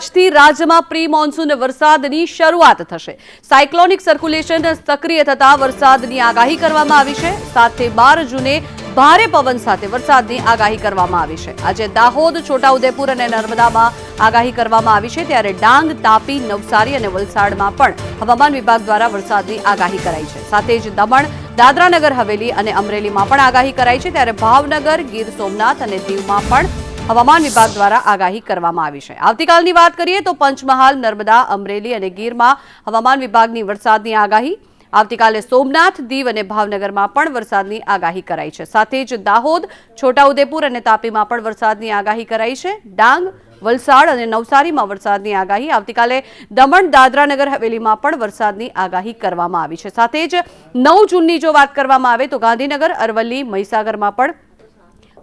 આજથી રાજ્યમાં pre monsoon વરસાદની શરૂઆત થશે. સાયક્લોનિક સર્ક્યુલેશન સક્રિય થતા વરસાદની આગાહી કરવામાં આવી છે. સાથે બાર જૂને ભારે પવન સાથે વરસાદની આગાહી કરવામાં આવી છે. આજે દાહોદ, છોટાઉદેપુર અને નર્મદામાં આગાહી કરવામાં આવી છે. ત્યારે ડાંગ, તાપી, નવસારી અને વલસાડમાં પણ હવામાન વિભાગ દ્વારા વરસાદની આગાહી કરાઈ છે. સાથે જ દમણ દાદરાનગર હવેલી અને અમરેલીમાં પણ આગાહી કરાઈ છે. ત્યારે ભાવનગર, ગીર સોમનાથ અને દીવમાં પણ હવામાન વિભાગ દ્વારા આગાહી કરવામાં આવી છે. આવતીકાલની વાત કરીએ તો પંચમહાલ, નર્મદા, અમરેલી અને ગીરમાં હવામાન વિભાગની વરસાદની આગાહી. આવતીકાલે સોમનાથ, દીવ અને ભાવનગરમાં પણ વરસાદની આગાહી કરાઈ છે. સાથે જ દાહોદ, છોટાઉદેપુર અને તાપીમાં પણ વરસાદની આગાહી કરાઈ છે. ડાંગ, વલસાડ અને નવસારીમાં વરસાદની આગાહી. આવતીકાલે દમણ, દાદરાનગર, હવેલીમાં પણ વરસાદની આગાહી કરવામાં આવી છે. સાથે જ નવ જૂનની જો વાત કરવામાં આવે તો ગાંધીનગર, અરવલ્લી, મહીસાગરમાં પણ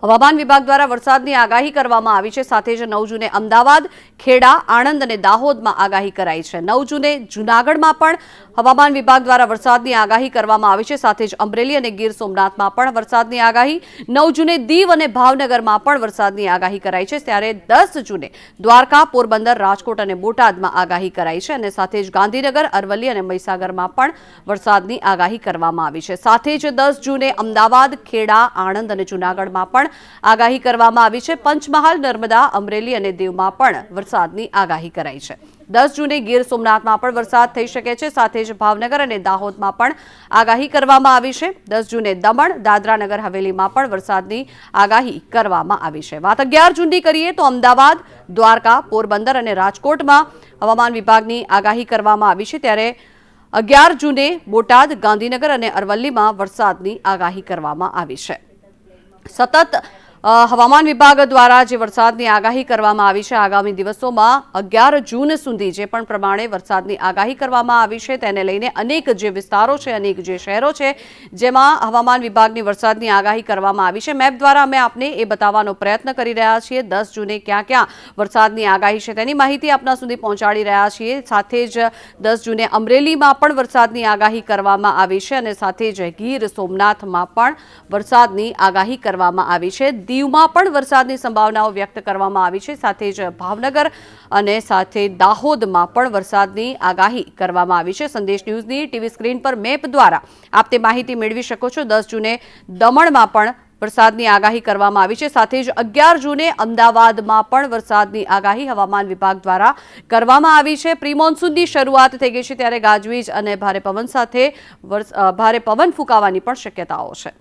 હવામાન વિભાગ દ્વારા વરસાદની આગાહી કરવામાં આવી છે. સાથે જ નવ જૂને અમદાવાદ, ખેડા, આણંદ અને દાહોદમાં આગાહી કરાઈ છે. નવ જૂને જૂનાગઢમાં પણ હવામાન વિભાગ દ્વારા વરસાદની આગાહી કરવામાં આવી છે. સાથે જ અમરેલી અને ગીર સોમનાથમાં પણ વરસાદની આગાહી. નવ જૂને દીવ અને ભાવનગરમાં પણ વરસાદની આગાહી કરાઈ છે. ત્યારે દસ જૂને દ્વારકા, પોરબંદર, રાજકોટ અને બોટાદમાં આગાહી કરાઈ છે અને સાથે જ ગાંધીનગર, અરવલ્લી અને મહીસાગરમાં પણ વરસાદની આગાહી કરવામાં આવી છે. સાથે જ દસ જૂને અમદાવાદ, ખેડા, આણંદ અને જૂનાગઢમાં પણ આગાહી કરવામાં આવી છે. પંચમહાલ, નર્મદા, અમરેલી અને દીવમાં પણ વરસાદની આગાહી કરાઈ છે. દસ જૂને ગીર સોમનાથમાં પણ વરસાદ થઈ શકે છે. સાથે જ ભાવનગર અને દાહોદમાં પણ આગાહી કરવામાં આવી છે. દસ જૂને દમણ, દાદરાનગર, હવેલીમાં પણ વરસાદની આગાહી કરવામાં આવી છે. વાત અગિયાર જૂનની કરીએ તો અમદાવાદ, દ્વારકા, પોરબંદર અને રાજકોટમાં હવામાન વિભાગની આગાહી કરવામાં આવી છે. ત્યારે અગિયાર જૂને બોટાદ, ગાંધીનગર અને અરવલ્લીમાં વરસાદની આગાહી કરવામાં આવી છે. સતત હવામાન વિભાગ દ્વારા જે વરસાદની આગાહી કરવામાં આવી છે, આગામી દિવસોમાં અગિયાર જૂન સુધી જે પણ પ્રમાણે વરસાદની આગાહી કરવામાં આવી છે, તેને લઈને અનેક જે વિસ્તારો છે, અનેક જે શહેરો છે, જેમાં હવામાન વિભાગની વરસાદની આગાહી કરવામાં આવી છે. મેપ દ્વારા અમે આપને એ બતાવવાનો પ્રયત્ન કરી રહ્યા છીએ. દસ જૂને ક્યાં ક્યાં વરસાદની આગાહી છે તેની માહિતી આપના સુધી પહોંચાડી રહ્યા છીએ. સાથે જ દસ જૂને અમરેલીમાં પણ વરસાદની આગાહી કરવામાં આવી છે અને સાથે જ ગીર સોમનાથમાં પણ વરસાદની આગાહી કરવામાં આવી છે. દીવમાં પણ વરસાદની સંભાવનાઓ વ્યક્ત કરવામાં આવી છે. સાથે જ ભાવનગર અને સાથે દાહોદમાં પણ વરસાદની આગાહી કરવામાં આવી છે. સંદેશ ન્યૂઝની ટીવી સ્ક્રીન પર મેપ દ્વારા આપ તે માહિતી મેળવી શકો છો. દસ જૂને દમણમાં પણ વરસાદની આગાહી કરવામાં આવી છે. સાથે જ અગિયાર જૂને અમદાવાદમાં પણ વરસાદની આગાહી હવામાન વિભાગ દ્વારા કરવામાં આવી છે. પ્રી મોન્સૂનની શરૂઆત થઈ ગઈ છે ત્યારે ગાજવીજ અને ભારે પવન સાથે ભારે પવન ફૂંકાવાની પણ શક્યતાઓ છે.